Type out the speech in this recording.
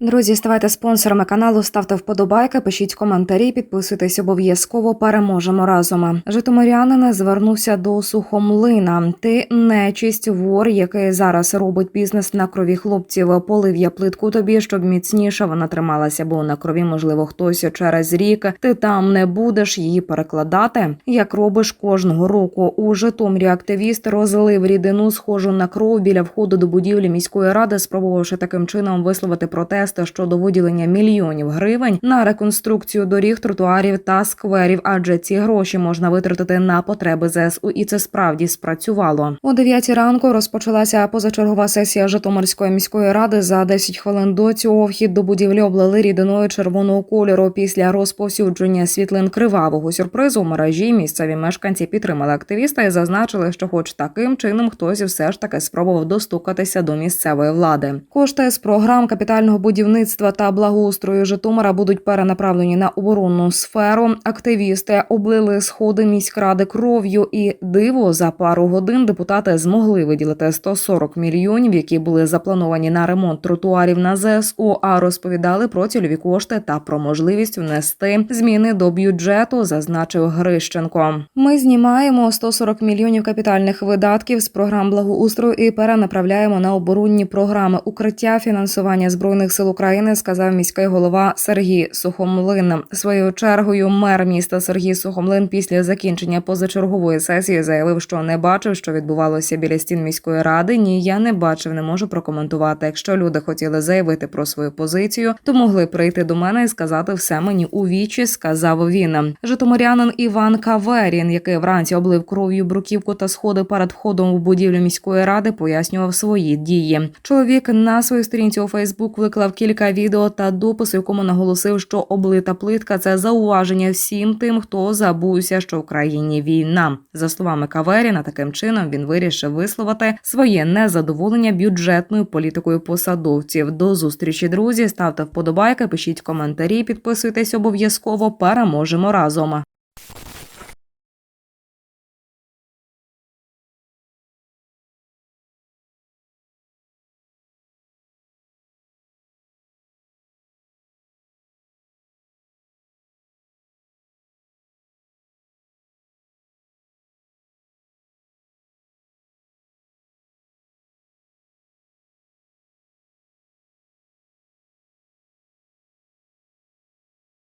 Друзі, ставайте спонсорами каналу, ставте вподобайки, пишіть коментарі, підписуйтесь обов'язково. Переможемо разом. Житомирянин звернувся до сухомлина. Ти нечисть вор, який зараз робить бізнес на крові хлопців. Полив я плитку тобі, щоб міцніше вона трималася, бо на крові, можливо, хтось через рік. Ти там не будеш її перекладати, як робиш кожного року. У Житомирі активіст розлив рідину, схожу на кров біля входу до будівлі міської ради, спробувавши таким чином висловити протести щодо виділення мільйонів гривень на реконструкцію доріг, тротуарів та скверів, адже ці гроші можна витратити на потреби ЗСУ, і це справді спрацювало. О 9 ранку розпочалася позачергова сесія Житомирської міської ради. За 10 хвилин до цього вхід до будівлі облили рідиною червоного кольору. Після розповсюдження світлин кривавого сюрпризу в мережі місцеві мешканці підтримали активіста і зазначили, що, хоч таким чином, хтось все ж таки спробував достукатися до місцевої влади. Кошти з програм капітального будівництва та благоустрою Житомира будуть перенаправлені на оборонну сферу. Активісти облили сходи міськради кров'ю, і диво за пару годин депутати змогли виділити 140 мільйонів, які були заплановані на ремонт тротуарів на ЗСУ. А розповідали про цільові кошти та про можливість внести зміни до бюджету, зазначив Грищенко. Ми знімаємо 140 мільйонів капітальних видатків з програм благоустрою і перенаправляємо на оборонні програми укриття фінансування збройних сил України, сказав міський голова Сергій Сухомлин. Своєю чергою мер міста Сергій Сухомлин після закінчення позачергової сесії заявив, що не бачив, що відбувалося біля стін міської ради. Ні, я не бачив, не можу прокоментувати. Якщо люди хотіли заявити про свою позицію, то могли прийти до мене і сказати все мені у вічі. Сказав він. Житомирянин Іван Каверін, який вранці облив кров'ю бруківку та сходи перед входом в будівлю міської ради, пояснював свої дії. Чоловік на своїй сторінці у Фейсбук виклав кілька відео та допис, у якому наголосив, що облита плитка це зауваження всім тим, хто забувся, що в країні війна. За словами Каверіна, таким чином він вирішив висловити своє незадоволення бюджетною політикою посадовців. До зустрічі, друзі. Ставте вподобайки, пишіть коментарі, підписуйтесь обов'язково. Переможемо разом.